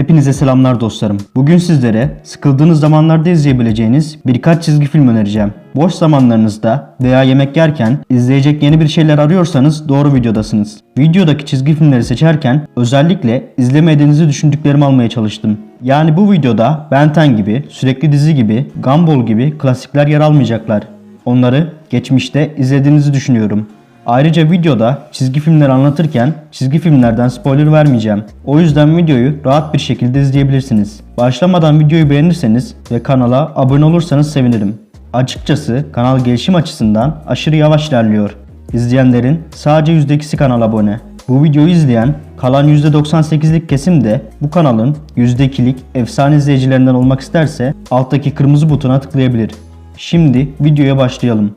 Hepinize selamlar dostlarım. Bugün sizlere sıkıldığınız zamanlarda izleyebileceğiniz birkaç çizgi film önereceğim. Boş zamanlarınızda veya yemek yerken izleyecek yeni bir şeyler arıyorsanız doğru videodasınız. Videodaki çizgi filmleri seçerken özellikle izlemediğinizi düşündüklerimi almaya çalıştım. Yani bu videoda Ben 10 gibi, sürekli dizi gibi, Gumball gibi klasikler yer almayacaklar. Onları geçmişte izlediğinizi düşünüyorum. Ayrıca videoda çizgi filmleri anlatırken çizgi filmlerden spoiler vermeyeceğim. O yüzden videoyu rahat bir şekilde izleyebilirsiniz. Başlamadan videoyu beğenirseniz ve kanala abone olursanız sevinirim. Açıkçası kanal gelişim açısından aşırı yavaş ilerliyor. İzleyenlerin sadece %2'si kanala abone. Bu videoyu izleyen kalan %98'lik kesim de bu kanalın %2'lik efsane izleyicilerinden olmak isterse alttaki kırmızı butona tıklayabilir. Şimdi videoya başlayalım.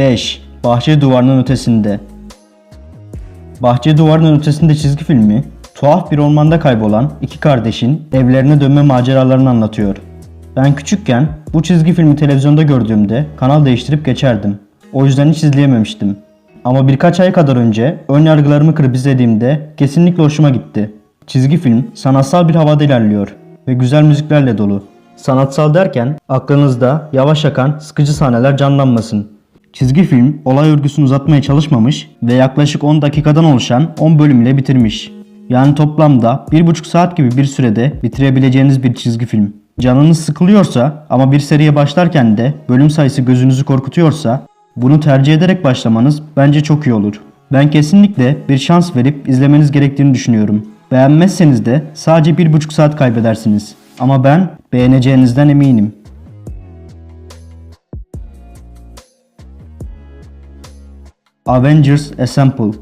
Beş, Bahçe duvarının ötesinde. Bahçe duvarının ötesinde çizgi filmi, tuhaf bir ormanda kaybolan iki kardeşin evlerine dönme maceralarını anlatıyor. Ben küçükken bu çizgi filmi televizyonda gördüğümde kanal değiştirip geçerdim. O yüzden hiç izleyememiştim. Ama birkaç ay kadar önce ön yargılarımı kırıp izlediğimde kesinlikle hoşuma gitti. Çizgi film sanatsal bir havada ilerliyor ve güzel müziklerle dolu. Sanatsal derken aklınızda yavaş akan sıkıcı sahneler canlanmasın. Çizgi film olay örgüsünü uzatmaya çalışmamış ve yaklaşık 10 dakikadan oluşan 10 bölüm ile bitirmiş. Yani toplamda 1,5 saat gibi bir sürede bitirebileceğiniz bir çizgi film. Canınız sıkılıyorsa ama bir seriye başlarken de bölüm sayısı gözünüzü korkutuyorsa bunu tercih ederek başlamanız bence çok iyi olur. Ben kesinlikle bir şans verip izlemeniz gerektiğini düşünüyorum. Beğenmezseniz de sadece 1,5 saat kaybedersiniz. Ama ben beğeneceğinizden eminim. Avengers Assemble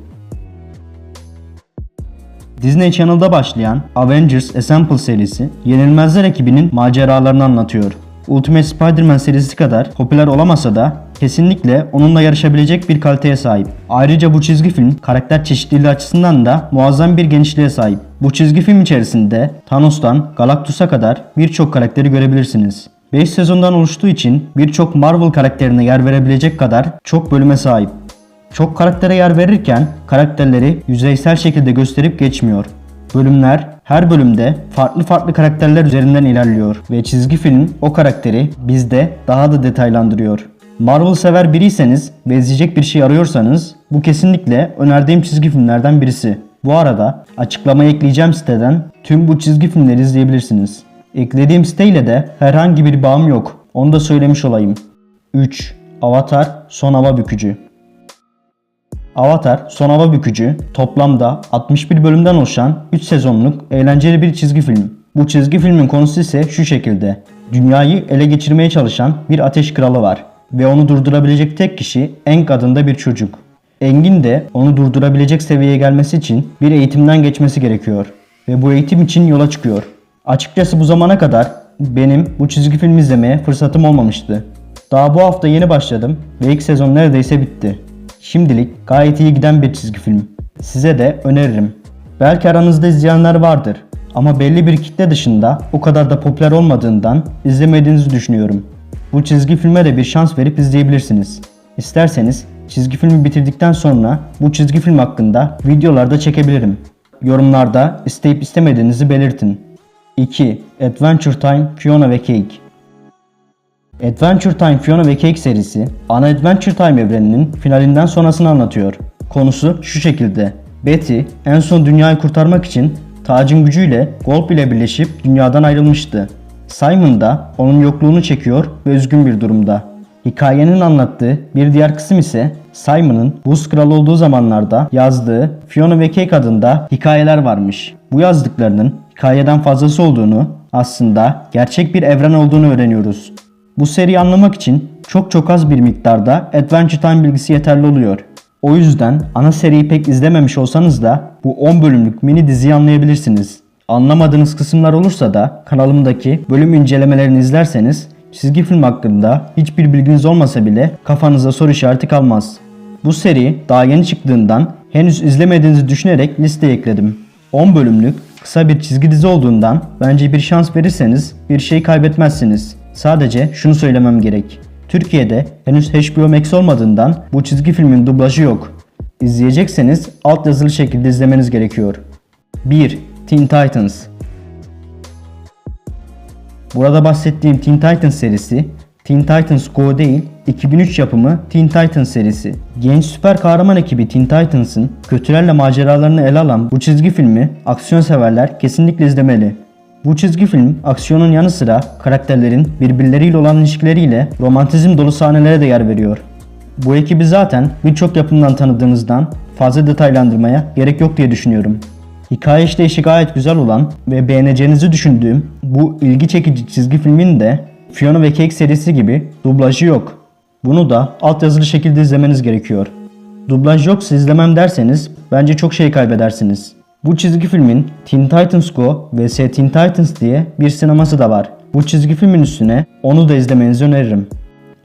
Disney Channel'da başlayan Avengers Assemble serisi Yenilmezler ekibinin maceralarını anlatıyor. Ultimate Spider-Man serisi kadar popüler olamasa da kesinlikle onunla yarışabilecek bir kaliteye sahip. Ayrıca bu çizgi film karakter çeşitliliği açısından da muazzam bir genişliğe sahip. Bu çizgi film içerisinde Thanos'tan Galactus'a kadar birçok karakteri görebilirsiniz. 5 sezondan oluştuğu için birçok Marvel karakterine yer verebilecek kadar çok bölüme sahip. Çok karaktere yer verirken karakterleri yüzeysel şekilde gösterip geçmiyor. Bölümler her bölümde farklı farklı karakterler üzerinden ilerliyor ve çizgi film o karakteri bizde daha da detaylandırıyor. Marvel sever biriyseniz ve izleyecek bir şey arıyorsanız bu kesinlikle önerdiğim çizgi filmlerden birisi. Bu arada açıklamaya ekleyeceğim siteden tüm bu çizgi filmleri izleyebilirsiniz. Eklediğim siteyle de herhangi bir bağım yok. Onu da söylemiş olayım. 3. Avatar Son Hava Bükücü Avatar Son Hava Bükücü toplamda 61 bölümden oluşan 3 sezonluk eğlenceli bir çizgi film. Bu çizgi filmin konusu ise şu şekilde. Dünyayı ele geçirmeye çalışan bir ateş kralı var ve onu durdurabilecek tek kişi Aang adında bir çocuk. Engin de onu durdurabilecek seviyeye gelmesi için bir eğitimden geçmesi gerekiyor ve bu eğitim için yola çıkıyor. Açıkçası bu zamana kadar benim bu çizgi film izlemeye fırsatım olmamıştı. Daha bu hafta yeni başladım ve ilk sezon neredeyse bitti. Şimdilik gayet iyi giden bir çizgi film. Size de öneririm. Belki aranızda izleyenler vardır ama belli bir kitle dışında o kadar da popüler olmadığından izlemediğinizi düşünüyorum. Bu çizgi filme de bir şans verip izleyebilirsiniz. İsterseniz çizgi filmi bitirdikten sonra bu çizgi film hakkında videolarda çekebilirim. Yorumlarda isteyip istemediğinizi belirtin. 2. Adventure Time Fiona ve Cake Adventure Time Fiona ve Cake serisi ana Adventure Time evreninin finalinden sonrasını anlatıyor. Konusu şu şekilde. Betty en son dünyayı kurtarmak için tacın gücüyle Golp ile birleşip dünyadan ayrılmıştı. Simon da onun yokluğunu çekiyor ve üzgün bir durumda. Hikayenin anlattığı bir diğer kısım ise Simon'ın Buz Kralı olduğu zamanlarda yazdığı Fiona ve Cake adında hikayeler varmış. Bu yazdıklarının hikayeden fazlası olduğunu, aslında gerçek bir evren olduğunu öğreniyoruz. Bu seriyi anlamak için çok çok az bir miktarda Adventure Time bilgisi yeterli oluyor. O yüzden ana seriyi pek izlememiş olsanız da bu 10 bölümlük mini diziyi anlayabilirsiniz. Anlamadığınız kısımlar olursa da kanalımdaki bölüm incelemelerini izlerseniz çizgi film hakkında hiçbir bilginiz olmasa bile kafanıza soru işareti kalmaz. Bu seri daha yeni çıktığından henüz izlemediğinizi düşünerek listeye ekledim. 10 bölümlük Kısa bir çizgi dizi olduğundan bence bir şans verirseniz bir şey kaybetmezsiniz. Sadece şunu söylemem gerek. Türkiye'de henüz HBO Max olmadığından bu çizgi filmin dublajı yok. İzleyecekseniz alt yazılı şekilde izlemeniz gerekiyor. 1. Teen Titans Burada bahsettiğim Teen Titans serisi Teen Titans Go değil, 2003 yapımı Teen Titans serisi. Genç süper kahraman ekibi Teen Titans'ın kötülerle maceralarını ele alan bu çizgi filmi aksiyon severler kesinlikle izlemeli. Bu çizgi film aksiyonun yanı sıra karakterlerin birbirleriyle olan ilişkileriyle romantizm dolu sahnelere de yer veriyor. Bu ekibi zaten birçok yapımdan tanıdığınızdan fazla detaylandırmaya gerek yok diye düşünüyorum. Hikaye işleyişi gayet güzel olan ve beğeneceğinizi düşündüğüm bu ilgi çekici çizgi filmin de Fiona ve Cake serisi gibi dublajı yok. Bunu da altyazılı şekilde izlemeniz gerekiyor. Dublaj yoksa izlemem derseniz bence çok şey kaybedersiniz. Bu çizgi filmin Teen Titans Go vs Teen Titans diye bir sineması da var. Bu çizgi filmin üstüne onu da izlemenizi öneririm.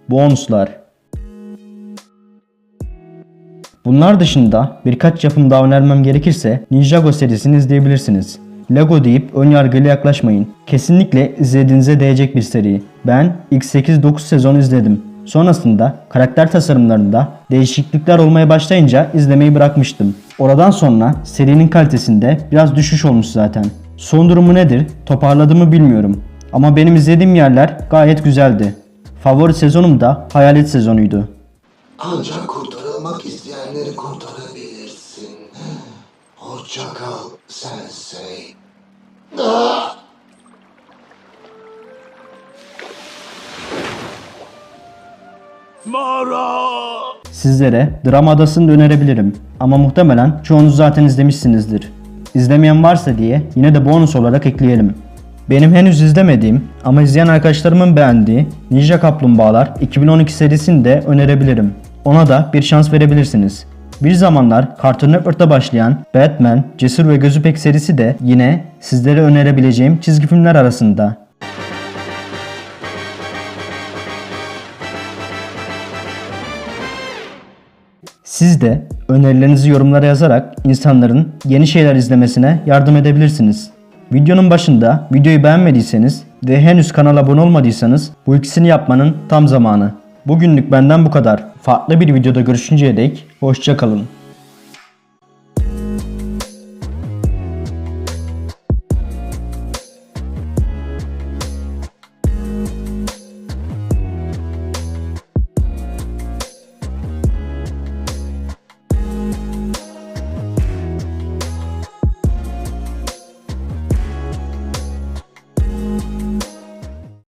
Bonuslar Bunlar dışında birkaç yapım daha önermem gerekirse Ninjago serisini izleyebilirsiniz. Lego deyip ön yargıyla yaklaşmayın. Kesinlikle izlediğinize değecek bir seri. Ben ilk 8-9 sezon izledim. Sonrasında karakter tasarımlarında değişiklikler olmaya başlayınca izlemeyi bırakmıştım. Oradan sonra serinin kalitesinde biraz düşüş olmuş zaten. Son durumu nedir? Toparladı mı bilmiyorum. Ama benim izlediğim yerler gayet güzeldi. Favori sezonum da Hayalet sezonuydu. Ancak kurtarılmak isteyenleri kurtarabilirsin. Hoşça kal sensei. Ah! Sizlere Drama Adası'nı da önerebilirim. Ama muhtemelen çoğunuz zaten izlemişsinizdir. İzlemeyen varsa diye yine de bonus olarak ekleyelim. Benim henüz izlemediğim ama izleyen arkadaşlarımın beğendiği Ninja Kaplumbağalar 2012 serisini de önerebilirim. Ona da bir şans verebilirsiniz. Bir zamanlar Cartoon Network'ta başlayan Batman, Cesur ve Gözü Pek serisi de yine sizlere önerebileceğim çizgi filmler arasında. Siz de önerilerinizi yorumlara yazarak insanların yeni şeyler izlemesine yardım edebilirsiniz. Videonun başında videoyu beğenmediyseniz ve henüz kanala abone olmadıysanız bu ikisini yapmanın tam zamanı. Bugünlük benden bu kadar. Farklı bir videoda görüşünceye dek hoşçakalın.